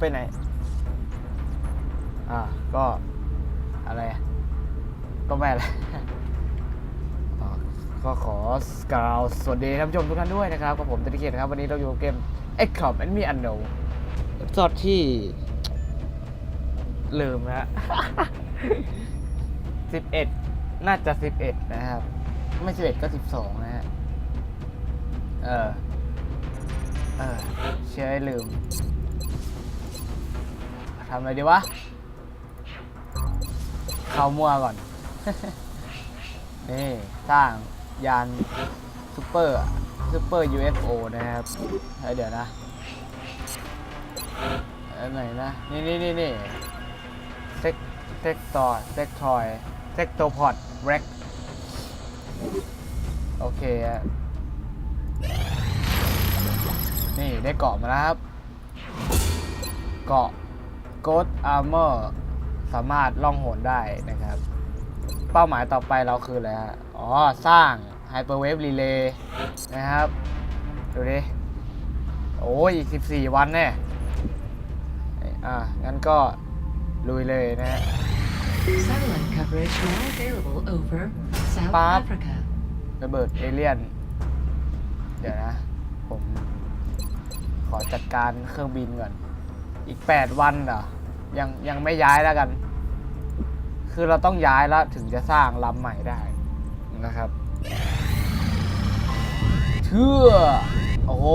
ไปไหน อ่า ก็อะไร ก็ไม่อะไรอ่าก็ขอกล่าวสวัสดีท่านผู้ชมทุกท่านด้วยนะครับกับผมตะเกียรครับ วันนี้เราอยู่กับเกม X COM and Me Unknown สอดที่ ลืมนะฮะ11น่าจะ11นะครับ ไม่11ก็12นะฮะ เออ เออเชื่อให้ลืม ทำอะไรดีวะ เข้ามั่วก่อน นี่ สร้างยานซูเปอร์ซูเปอร์ UFO นะครับเดี๋ยวนะอันไหนนะ นี่นี่นี่นี่เซ็กเซ็กตอเซ็กทอยเซ็กโตพอดแร็กโอเคนี่ได้เกาะมาแล้วครับ เกาะ Ghost Armor สามารถล่องหนได้นะครับ เป้าหมายต่อไปเราคืออะไรฮะ อ๋อ สร้าง Hyperwave Relay นะครับ ดูดิ โอ้ยอีก 14 วันแน่อะ งั้นก็ลุยเลยนะฮะ Satellite coverage now available over South Bob. Africa. ระเบิดเอเลี่ยน เดี๋ยวนะ ผมขอจัดการเครื่องบินก่อน อีก 8 วันเหรอ ยังยังไม่ย้ายแล้วกัน คือเราต้องย้ายแล้วถึงจะสร้างลำใหม่ได้นะครับเชื่อโอ้โห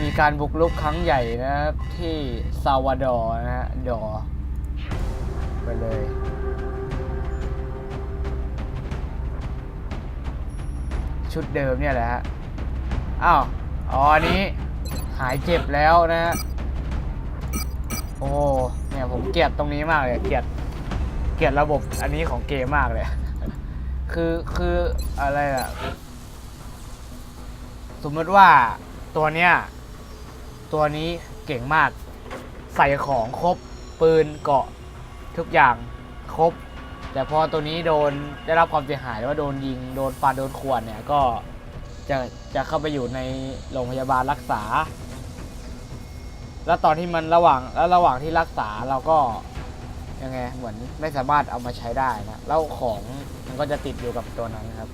มีการบุกรุกครั้งใหญ่นะครับที่ซาวาดอร์นะฮะ ดอ ไปเลยชุดเดิมเนี่ยแหละฮะ อ้าว อ๋ออันนี้หายเจ็บแล้วนะฮะ โอ้เนี่ยผมเกลียดตรงนี้มากเลย เกลียด เกลียดระบบอันนี้ของเกมมากเลย คือคืออะไรอะสมมติว่าตัวเนี้ยตัวนี้เก่งมาก ใส่ของครบปืนเกาะทุกอย่างครบ แต่พอตัวนี้โดนได้รับความเสียหายว่าโดนยิงโดนฟันโดนขวนเนี่ยก็จะจะเข้าไปอยู่ในโรงพยาบาลรักษา แล้วตอนที่มันระหว่างแล้วระหว่างที่รักษาเราก็ยังไงเหมือนไม่สามารถเอามาใช้ได้นะแล้วของมันก็จะติดอยู่กับตัวนั้นครับ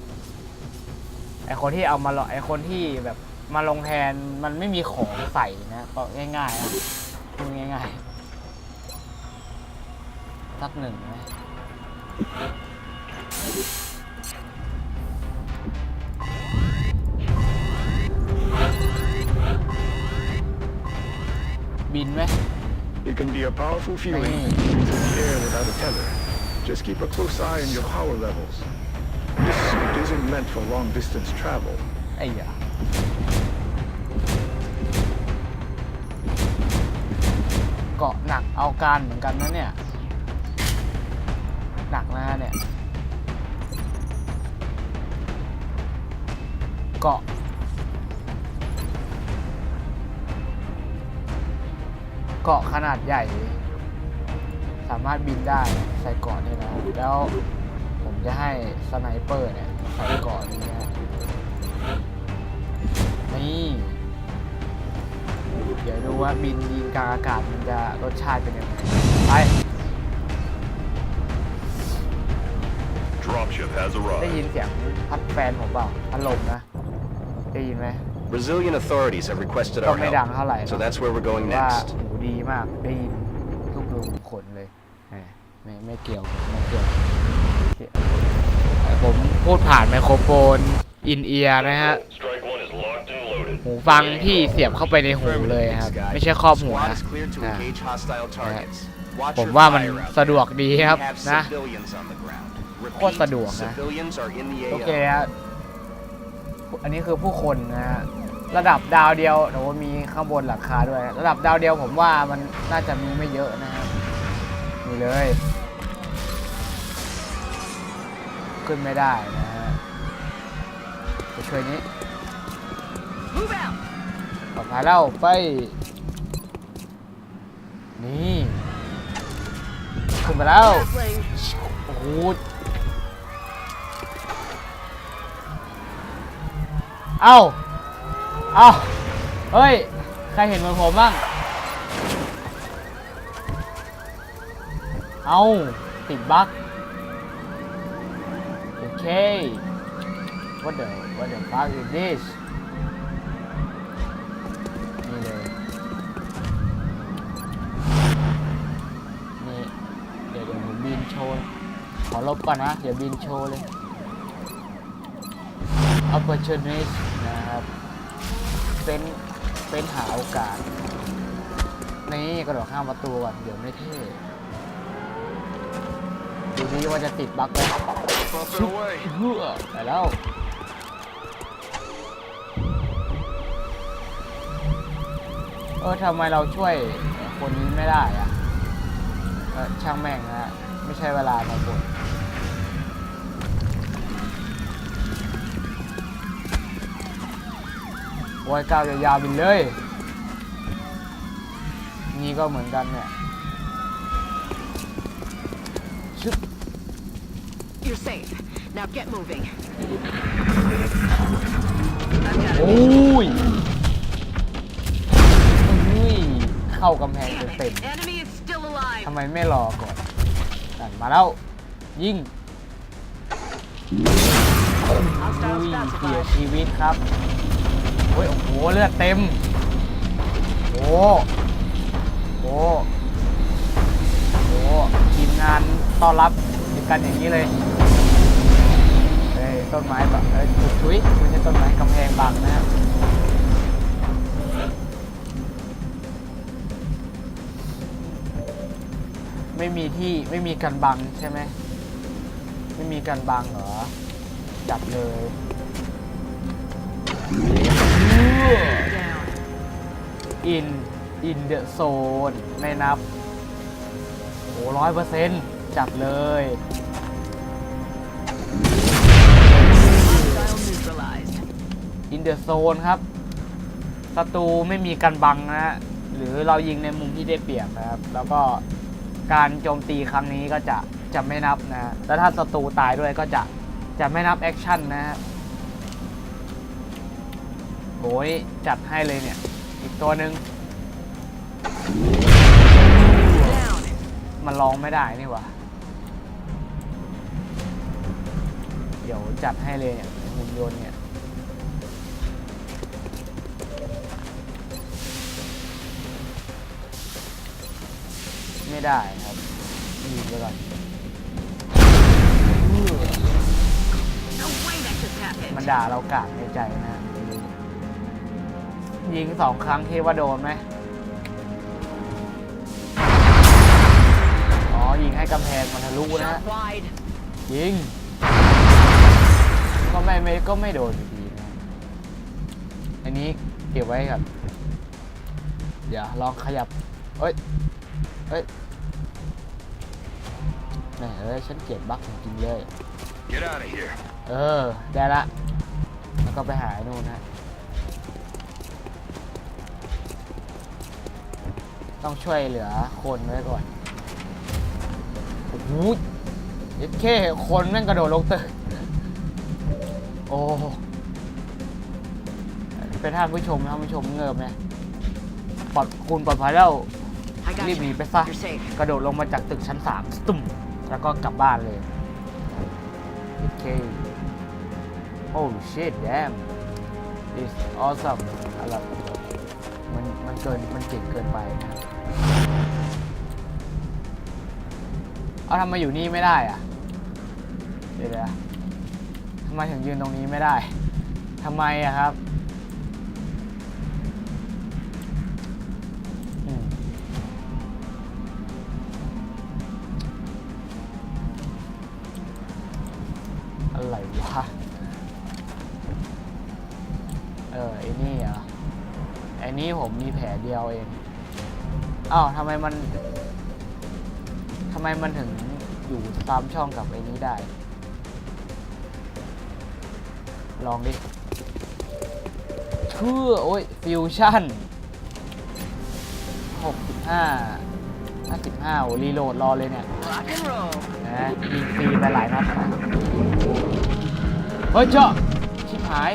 ไอคนที่เอามาลงไอคนที่แบบมาลงแทนมันไม่มีของใส่นะก็ง่ายๆนะพูดง่ายๆสักหนึ่งนะ บินไหม It can be a powerful feeling Hey. breathing through the air without a tether. Just keep a close eye on your power levels. This suit isn't meant for long distance travel. ไอ้ยาเกาะหนักเอาการเหมือนกันนะเนี่ย หนักนะฮะเนี่ย เกาะ เกาะขนาดใหญ่ สามารถบินได้ใส่เกาะนี่นะแล้วผมจะให้สไนเปอร์เนี่ยใส่เกาะนี้นะนี่เดี๋ยวดูว่าบินยิงกลางอากาศมันจะรสชาติเป็นยังไงไป Dropship has ได้ยิน arrived. เสียงพัดแฟนผมเปล่าพัดลมนะ ได้ยินไหม Brazilian authorities have requested ก็ our ไม่ดังเท่าไหร่ help, so that's where we're going ว่า next. หูดีมากได้ยินทุกรูขุมขนเลยแหมไม่ไม่เกี่ยวไม่เกี่ยวผมพูดผ่านไมโครโฟนอินเอียร์นะฮะ Strike one is locked and loaded. หูฟังที่เสียบเข้าไปในหูเลยครับ ไม่ใใช่ครอบหัว Squad นะ is cleared to อ่า engage hostile targets. Watch ผม your ว่ามัน fire out สะดวก there. ดีครับ We have นะ civilians on the ground. โคตรสะดวก Repeat, นะ civilians are in the โอเค AO. ฮะอันนี้คือผู้คนนะฮะ ระดับดาวเดียวโอ้โหมีข้างบนหลังคาด้วย ระดับดาวเดียวผมว่ามันน่าจะมีไม่เยอะนะฮะนี่เลย ขึ้นไม่ได้นะฮะไปช่วยนี้ปลอดภัยแล้วไป นี่ขึ้นไปแล้ว โอ้โหเอ้า อ้าเฮ้ย ใครเห็นเหมือนผมบ้าง เอาติดบั๊กโอเค what the what the fuck is this นี่เลย นี่ เดี๋ยวเดี๋ยวผมบินโชว์ ขอลบก่อนนะ เดี๋ยวบินโชว์เลย opportunist นะครับ เป็นเป็นหาโอกาส นี่กระโดดข้ามประตูก่อนเดี๋ยวไม่เท่ ดูดีว่าจะติดบั๊กไหม Bump it away. เฮ้อไปแล้ว เออทำไมเราช่วยคนนี้ไม่ได้อะเออช่างแม่งนะไม่ใช่เวลามาบ่น โอ้ยก้าวยาวๆไปเลย นี่ก็เหมือนกันเนี่ยชึบ You're safe. Now get moving. โอ้ยอุ้ย เข้ากำแพง Damn เต็ม it. Enemy is still alive. ๆทำไมไม่รอก่อนนั่นมาแล้ว ยิง Hostile อุ้ยเสีย specified. ชีวิตครับโอ้ยโอ้โหเลือดเต็มโอ้โหโอ้โหทีมงานต้อนรับกันอย่างนี้เลยเอ้ยต้นไม้บังเอ้ยถูกชุยไม่ใช่ต้นไม้กำแพงบังนะครับไม่มีที่ไม่มีกันบังใช่ไหมไม่มีกันบังเหรอ จับเลย in in the zone ไม่นับ โอ้ร้อยเปอร์เซ็นต์จับเลย Hostile neutralized. in the zone ครับศัตรูไม่มีกันบังนะฮะ หรือเรายิงในมุมที่ได้เปรียบนะครับ แล้วก็การโจมตีครั้งนี้ก็จะจะไม่นับนะฮะแล้วถ้าศัตรูตายด้วยก็จะจะไม่นับแอคชั่นนะฮะโอ้ยจัดให้เลยเนี่ย อีกตัวหนึ่ง Down. มันลองไม่ได้นี่หว่าเดี๋ยวจัดให้เลยเนี่ยหุ่นยนต์เนี่ยไม่ได้ครับยิงไปก่อน No way that just happened. มันด่าเรากากในใจนะ ยิงสองครั้งคิดว่าโดนไหมอ๋อ ยิงให้กำแพงมันทะลุนะ Shot wide. ยิง ก็ไม่ไม่ก็ไม่โดนอยู่ดีนะอันนี้เก็บไว้ครับเดี๋ยวลองขยับ เอ้ย เอ้ยแหมเอ้ยฉันเกลียดบั๊กจริงๆเลย Get out of here. เออ ได้ละ แล้วก็ไปหาไอ้นู่นนะ ต้องช่วยเหลือคนไว้ก่อนโอ้โหเอ็ดเคคนแม่งกระโดดลงตึกโอ้เป็นท่านผู้ชมท่านผู้ชมเงิบไหมปลอดคุณปลอดภัยแล้ว I got รีบหนี you. ไปซะ You're safe. กระโดดลงมาจากตึกชั้นสามตุ่มแล้วก็กลับบ้านเลย โอเค Oh shit damn it's awesome อะไร มันมันเกินมันเก่งเกินไปนะเอาทำไมอยู่นี่ไม่ได้อะเดี๋ยวนะทำไมถึงยืนตรงนี้ไม่ได้ทำไมอะครับ เดียวเองอ้าวทำไมมันทำไมมันถึงอยู่ตามช่องกับไอ้นี้ได้ ลองดิเชื่อโอ้ยฟิวชั่น65 55โอ้รีโหลดรอเลยเนี่ยนะยิงฟรีไปหลายนัดนะเฮ้ยเจ้าชิบหาย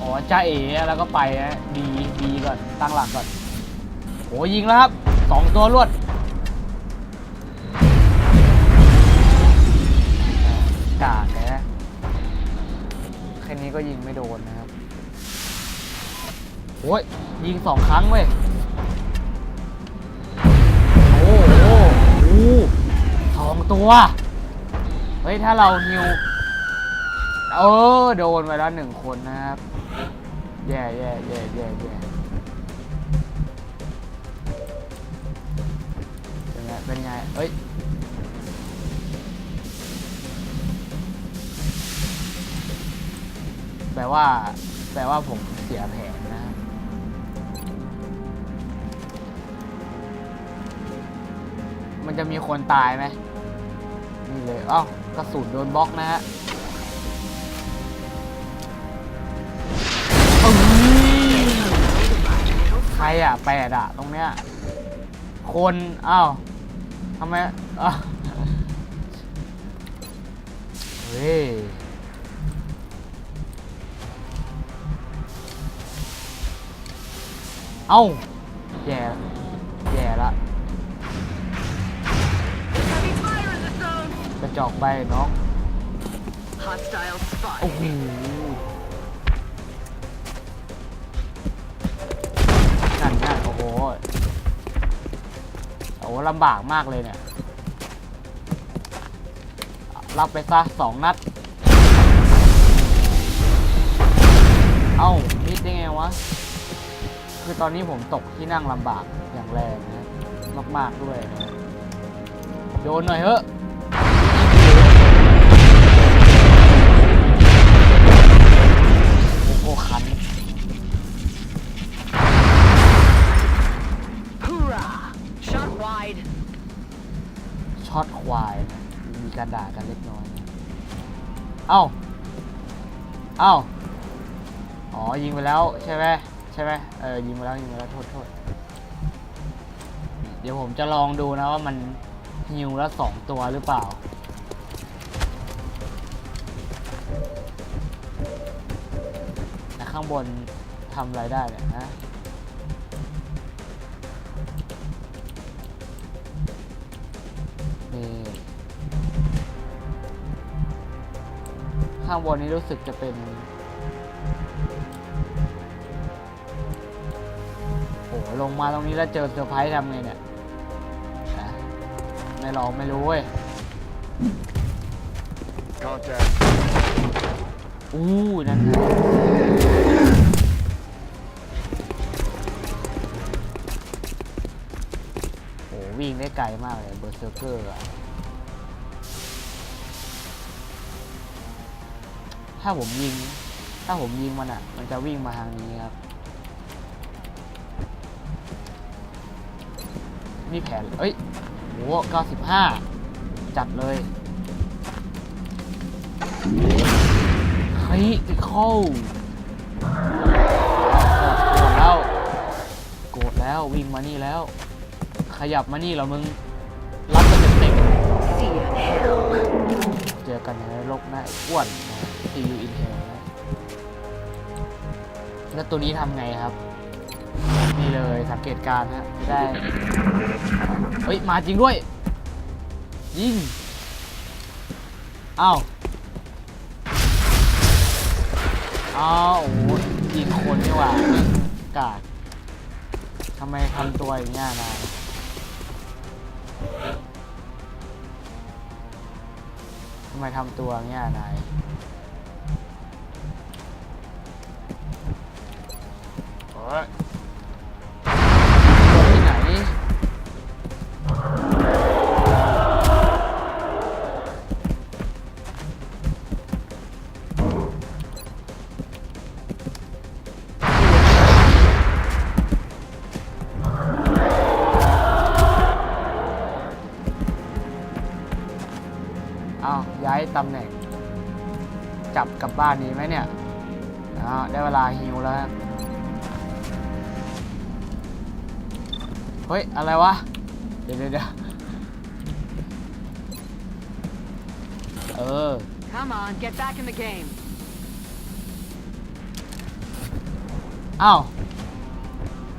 อ๋อจ้าเอ๋แล้วก็ไปนะดีดีก่อน ตั้งหลักก่อน โอ้ยิงแล้วครับสองตัวรวดกากแกแค่นี้ก็ยิงไม่โดนนะครับโอ้ยยิงสองครั้งเว้ยโอ้โหโอ้โหสองตัวเฮ้ยถ้าเราฮิวเออโดนไปแล้วหนึ่งคนนะครับแย่แย่แย่แย่แย่ เป็นไงเอ้ยแปลว่า แปลว่าผมเสียแผนนะมันจะมีคนตายไหมนี่เลยเอ้ากระสุนโดนบล็อกนะฮะใครอะแปดอะ ตรงเนี้ย คน อ้าว ทำไมอ้าวเฮ้ยเอ้าแย่แย่ละ Heavy fire in the zone. กระจอกไปน้อง Hostile spot. โอ้โห โอ้ลำบากมากเลยเนี่ย รับไปซะสองนัด เอ้ามิดได้ไงวะ คือตอนนี้ผมตกที่นั่งลำบากอย่างแรงนะ มาก ๆ ด้วยนะโยนหน่อยเถอะ วาย มีการด่ากันเล็กน้อยนะเอ้า เอ้า อ๋อ ยิงไปแล้วใช่ไหมใช่ไหมเออ ยิงไปแล้วยิงไปแล้วโทษโทษ เดี๋ยวผมจะลองดูนะว่ามันฮิวแล้วสองตัวหรือเปล่า ข้างบนทำอะไรได้เนี่ยนะ ข้างบนนี้รู้สึกจะเป็นโอ้โหลงมาตรงนี้แล้วเจอเซอร์ไพรส์ทำไงเนี่ยนะไม่ลองไม่รู้เว้ยอู้นั่นไงโอ้วิ่งได้ไกลมากเลยเบอร์เซอร์เกอร์อะ ถ้าผมยิง ถ้าผมยิงมันอะ มันจะวิ่งมาทางนี้ครับ นี่แผน เอ้ยโห95จัดเลยคริติคอลโกรธแล้ว โกรธแล้ววิ่งมานี่แล้ว ขยับมานี่แล้วมึง รับกันเต็ม See ya in hell. ๆเจอกันในนรกนะไอ้อ้วนนะ See you in hell แล้วตัวนี้ทำไงครับ นี่เลยสังเกตการฮะได้ เฮ้ย มาจริงด้วย ยิงอ้าวอ้าวโอ้โหยิงคนนี่หว่ากาดทำไมทำตัวอย่างเงี้ยนายทำไมทำตัวอย่างเงี้ยนาย ยตัวที่ไหนอ้าย้ายตำแหน่ง จับกลับบ้านดีไหมเนี่ยอ้าวได้เวลาฮิวแล้วฮะ เฮ้ย อะไรวะเดี๋ยวเดี๋ยวเดี๋ยวเออ Come on, get back in the game. อ้าว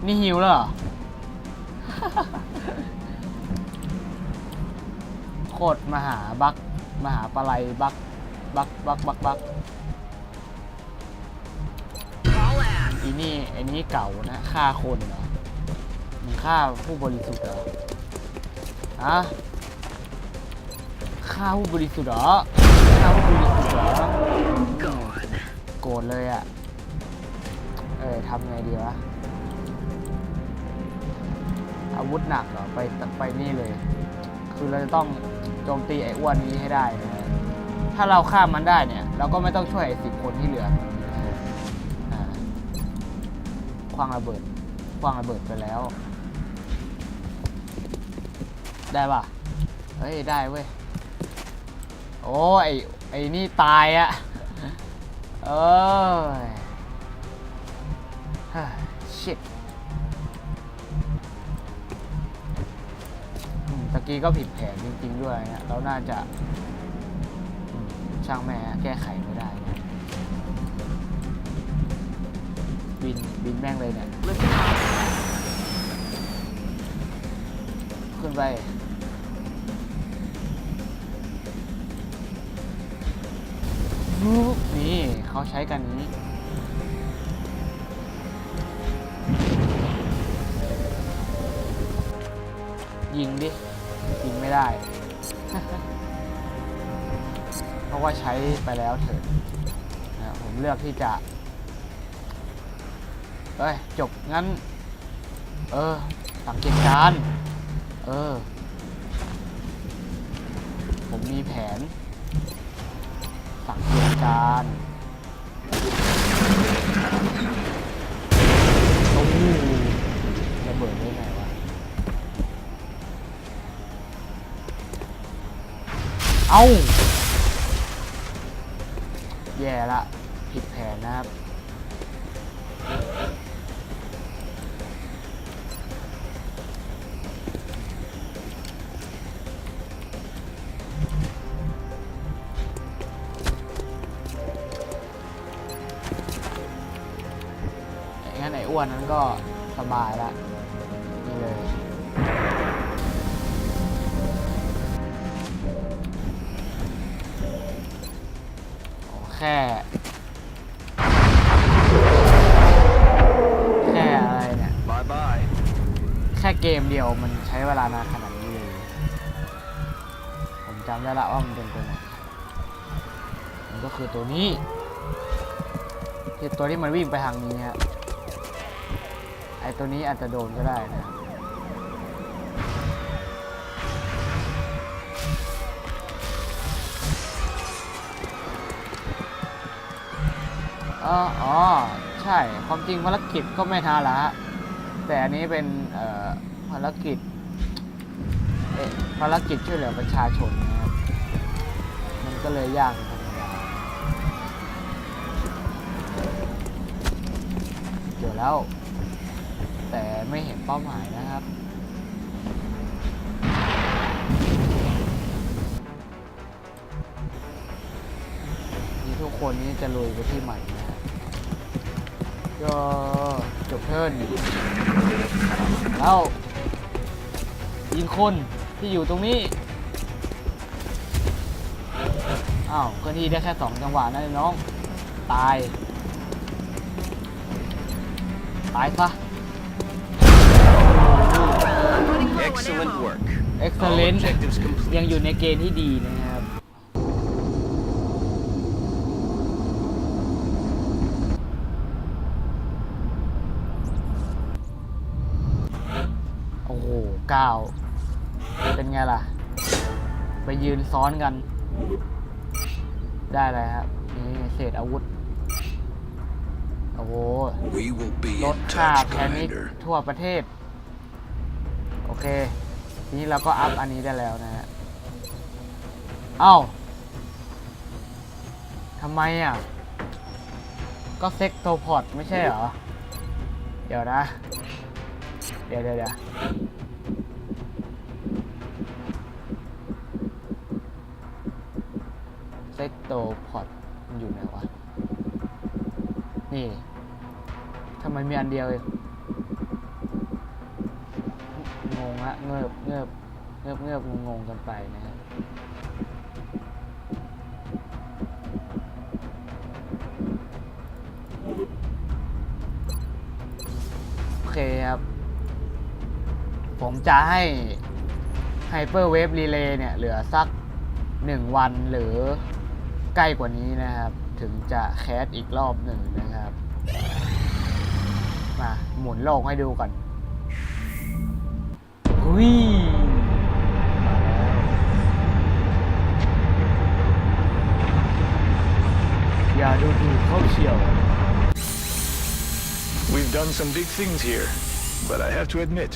นี่ฮิวแล้วเหรอ โคตรมหาบักมหาปลาไหลบักบักบักบักบัก All ass. อีนี่ไอ้นี่เก่านะฆ่าคนเหรอ มึงฆ่าผู้บริสุทธิ์เหรอฮะฆ่าผู้บริสุทธิ์เหรอฆ่าผู้บริสุทธิ์เหรอโกรธเลยอะ่ะ เออทำไงดีวะ อาวุธหนักเหรอ ไปไปนี่เลย คือเราจะต้องโจมตีไอ้อ้วนนี้ให้ได้นะถ้าเราฆ่ามันได้เนี่ย เราก็ไม่ต้องช่วยไอ้สิบคนที่เหลือควางระเบิดควางระเบิดไปแล้ว ได้ป่ะ เฮ้ย ได้เว้ย โอ้ยไอ้ไอนี่ตายอะเอยฮ่า shit อืมตะกี้ก็ผิดแผนจริง ๆ ด้วยเนี่ยเราน่าจะ ช่างแม่แก้ไขไม่ได้ บิน บินแม่งเลยเนี่ย ขึ้นไป นี่เขาใช้กันนี้ ยิงดิ ยิงไม่ได้ เพราะว่าใช้ไปแล้วเถิดนะผมเลือกที่จะ เอ้ย จบ งั้น เออ สังเกตการ เออ ผมมีแผน สังเกตการณ์โอ้โหระเบิดได้ไงวะ เอาแย่ละ ผิดแผนนะครับ อ้วนนั้นก็สบายละนี่เลยโอ้แค่ แค่อะไรเนี่ย Bye bye. แค่เกมเดียวมันใช้เวลานานขนาดนี้เลยผมจำได้ละว่ามันเป็นตัวไหนมันก็คือตัวนี้ที่ตัวที่มันวิ่งไปทางนี้ฮะ อตัวนี้อาจจะโดนก็ได้นะอ๋อ ใช่ ความจริงภารกิจก็ไม่ท้าละ แต่อันนี้เป็นภารกิจเอ๊ะภารกิจช่วยเหลือประชาชนนะครับ มันก็เลยยากธรรมดาเจอแล้ว แต่ไม่เห็นเป้าหมายนะครับ นี่ทุกคนนี้จะลุยไปที่ใหม่นะก็จบเทิร์นแล้วยิงคนที่อยู่ตรงนี้ อ้าวเคลื่อนที่ได้แค่สองจังหวะนะน้อง ตาย ตายซะ Excellent ammo. work. All excellent objectives complete. ยังอยู่ในเกณฑ์ที่ดีนะครับ โอ้โหก้าวเป็นไงล่ะ ไปยืนซ้อนกัน ได้เลยครับ นี่เศษอาวุธ โอ้โห We will be ลด in ค่า touch, แพนิค Commander. ทั่วประเทศโอ เค ทีนี้เราก็อัพอันนี้ได้แล้วนะฮะเอ้าทำไมอะ ก็เซ็กโตพอดไม่ใช่เหรอ เดี๋ยวนะ เดี๋ยวเดี๋ยวเดี๋ยวเซ็กโตพอดมันอยู่ไหนวะ นี่ทำไมมีอันเดียวเอง เงือบงงกันไปนะฮะโอเคครับ ผมจะให้ไฮเปอร์เวฟรีเลย์เนี่ย เหลือสักหนึ่งวันหรือใกล้กว่านี้นะครับ ถึงจะแคสอีกรอบหนึ่งนะครับ มา หมุนโลกให้ดูก่อน Ui! อย่าดูถูกเข้าเฉียว We've done some big things here, but I have to admit,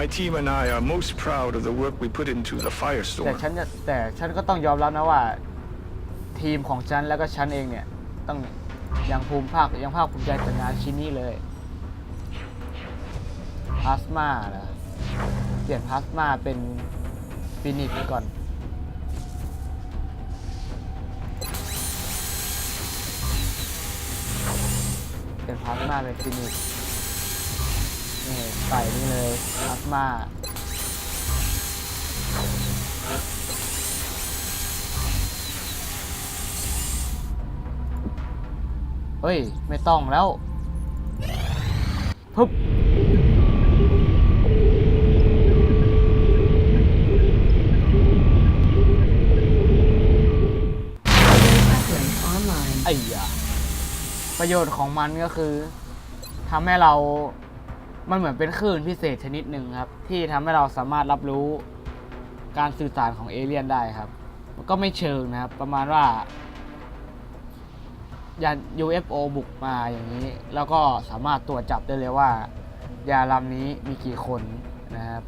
my team and I are most proud of the work we put into the แต่ firestorm. ฉันจะแต่ฉันก็ต้องยอมรับนะว่า ทีมของฉันแล้วก็ฉันเองเนี่ย ต้องยังภูมิภาคยังภาคภูมิใจกับงานชิ้นนี้เลยพลาสมานะเปลี่ยนพลาสมาเป็นฟินิกก่อน เป็นพลาสมาเป็นฟินิกนี่ใส่นี่เลยพลาสมาเฮ้ย ไม่ต้องแล้วปึ๊บ Upgrade online. ไอ้ยา ประโยชน์ของมันก็คือทำให้เรา มันเหมือนเป็นคลื่นพิเศษชนิดหนึ่งครับ ที่ทำให้เราสามารถรับรู้การสื่อสารของเอเลี่ยนได้ครับมันก็ไม่เชิงนะครับ ประมาณว่ายาน UFO บุกมาอย่างนี้ แล้วก็สามารถตรวจจับได้เลยว่า ยาลำนี้มีกี่คนนะครับ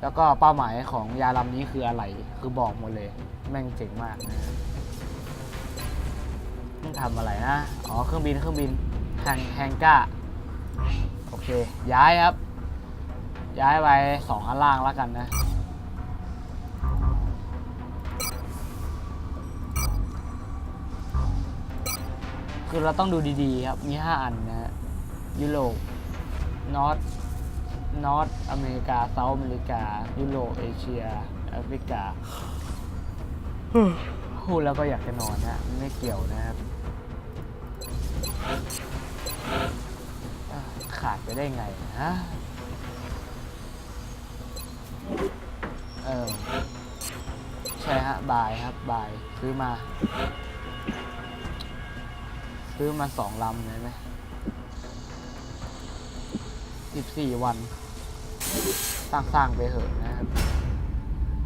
แล้วก็เป้าหมายของยาลำนี้คืออะไร คือบอกหมดเลย แม่งเจ๋งมากนะ ครับมันทำอะไรนะ อ๋อ เครื่องบิน เครื่องบินแฮงแฮงก้า โอเค ย้ายครับ ย้ายไปสองอันล่างแล้วกันนะ คือเราต้องดูดีๆครับ มี 5 อันนะยุโรปนอตนอตอเมริกาเซาท์อเมริกา ยุโรป เอเชีย แอฟริกาพูดแล้วก็อยากจะนอนนะ ไม่เกี่ยวนะครับ ขาดไปได้ไงนะเออใช่ฮะ บายครับ บาย ซื้อมา ซื้อมาสองลำเลยไหมสิบสี่วัน สร้างๆไปเถอะนะครับ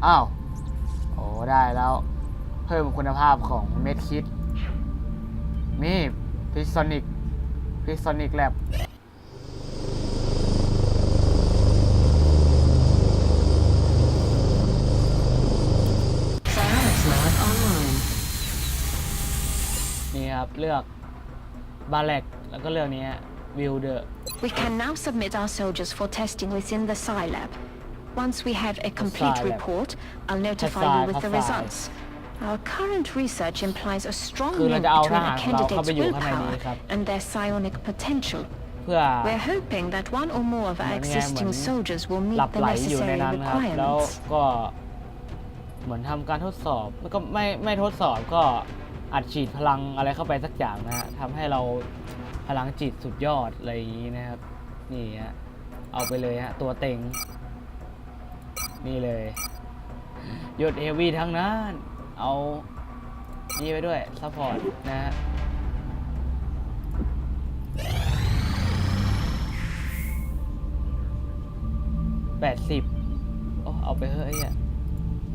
อ้าว โอ้ได้แล้ว เพิ่มคุณภาพของเม็ดคิด นี่ พิซซอนิกพิซซอนิกแลบ Science lab online. นี่ครับ เลือกบาเล็กแล้วก็เลือกนี้วิวเดอ We can now submit our soldiers for testing within the Psi Lab. Once we have a complete Psi Lab. report, I'll notify Psi, you with the Psi. results. Our current research implies a strong คือเรา link จะเอาท between หาร a ของเราเข้าไป candidate's อยู่ข้างในนี้ willpower ครับ and their psionic potential. เพื่อ We're hoping that one or more of our เหมือนไง existing เหมือน soldiers will หลั meet บ the ไหลอยู่ใน necessary นั้นนะครับ แล้ว requirements. ก็เหมือนทำการทดสอบแล้วก็ไม่ไม่ทดสอบก็อัดฉีดพลังอะไรเข้าไปสักอย่างนะฮะทำให้เราพลังจิตสุดยอดอะไรอย่างนี้นะครับ นี่ฮะเอาไปเลยฮะตัวเต็ง นี่เลยยศเอวีทั้งนั้น เอานี่ไปด้วยซัพพอร์ตนะฮะแปดสิบโอ้เอาไปเฮ้ยอะ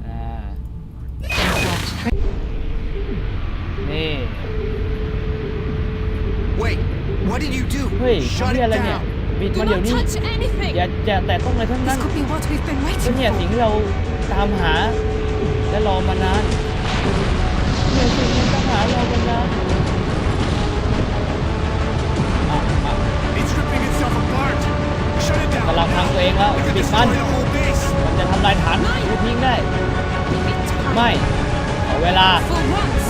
อ่า นี่ Wait, what did you do? เฮ้ย Shut ทำ it เหี้ยอะไรเนี่ย down. บิดมันเดี๋ยวนี้ anything! อย่าอย่าแต่ต้องอะไรทั้งนั้น Could be what we've been ก็ waiting เนี่ยสิ่งที่เราตามหาและรอมานาน เนี่ยสิ่งที่ตามหารอมานานอะอะ It's ripping itself apart. Shut it down. กำลังพังตัวเองแล้ว We could ปิดมัน destroy the whole base. มันจะทำลายฐานลูกทิ้งได้ ไม่เอาเวลา For once!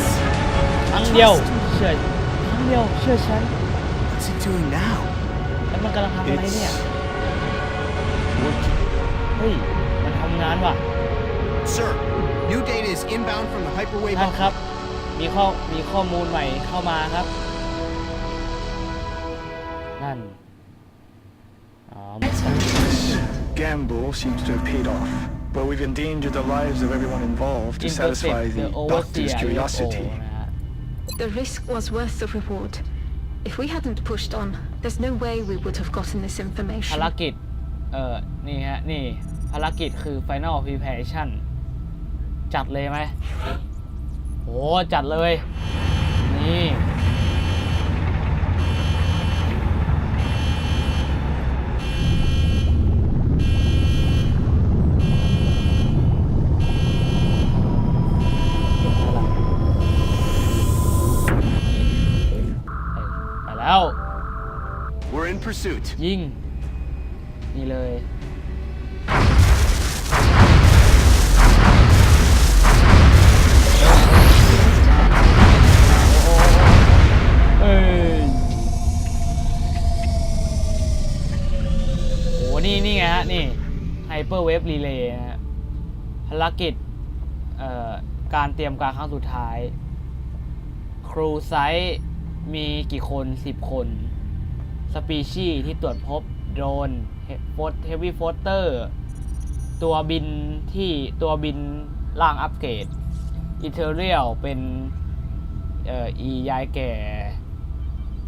ครั้งเดียว เชื่อครั้งเดียวเชื่อฉัน What's it doing now? แล้วมันกำลังทำอะไรเนี่ย working. เฮ้ย มันทำงานว่ะ Sir, new data is inbound from the hyperwave ท่าน up. ครับ มีข้อมีข้อมูลใหม่เข้ามาครับ นั่น gamble seems to have paid off. But we've endangered the lives of everyone involved to satisfy Intercept the the doctor's overseer curiosity. UFO นะฮะ The risk was worth the reward. If we hadn't pushed on, there's no way we would have gotten this ภาร information. กิจ เอ่อ นี่ฮะ นี่ ภารกิจคือ Final Preparation จัดเลยไหม โอ้จัดเลย นี่ไปแล้ว We're in pursuit. ยิง นี่เลย Hyper Wave Relay นะฮะภารกิจการเตรียมการครั้งสุดท้าย ครูไซต์มีกี่คน 10 คน สปีชีที่ตรวจพบโดรนโฟเฮฟวี่โฟเตอร์ตัวบินที่ตัวบินล่างอัปเกรดอิเทเรียลเป็นเอ่ออียายแก่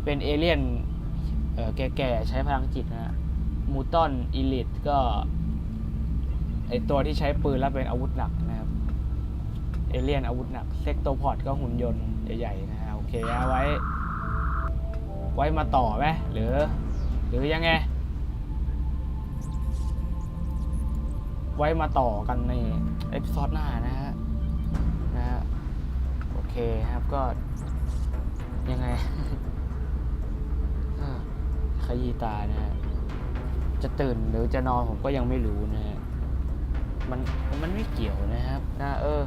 เป็นเอเลี่ยนเอ่อแก่ๆใช้พลังจิตนะ มูตอนอีลิทก็ ไอตัวที่ใช้ปืนแล้วเป็นอาวุธหนักนะครับ เอเลี่ยนอาวุธหนักเซ็กโตพอดก็หุ่นยนต์ใหญ่ๆนะฮะโอเคเอาไว้ ไว้มาต่อไหมหรือ หรือยังไง ไว้มาต่อกันในเอพิซอดหน้านะฮะนะฮะโอเคครับก็ ยังไงขยี้ตานะฮะจะตื่นหรือจะนอนผมก็ยังไม่รู้นะฮะ มันมันไม่เกี่ยวนะครับนะเออ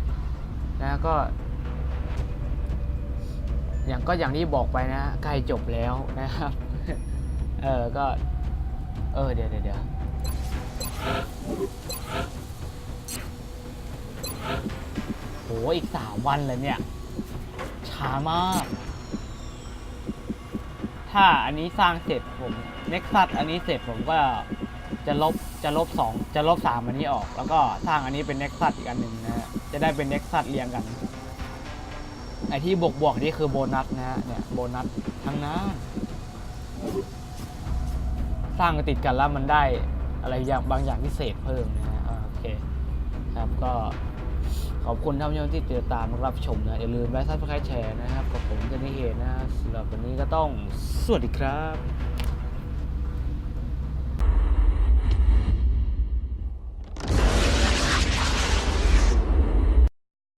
นะก็ อย่างก็อย่างที่บอกไปนะใกล้จบแล้วนะครับ เออก็ เออเดี๋ยวเดี๋ยวเดี๋ยวโหอีกสามวันเลยเนี่ย ช้ามาก ถ้าอันนี้สร้างเสร็จผมเน็กซัสอันนี้เสร็จผมก็จะลบจะลบสองจะลบสามอันนี้ออก แล้วก็สร้างอันนี้เป็นเน็กซัสอีกอันหนึ่งนะฮะจะได้เป็นเน็กซัสเรียงกัน ไอที่บวกบวกๆนี่คือโบนัสนะฮะเนี่ยโบนัสทั้งนั้นสร้างติดกันแล้วมันได้อะไรอย่างบางอย่างพิเศษเพิ่มนะฮะโอเคครับก็ขอบคุณท่านผู้ชมที่ติดตามรับชมนะอย่าลืมไลค์ซับสไครต์แชร์นะครับกับผมเจนิเหตุนะสำหรับวันนี้ก็ต้องสวัสดีครับ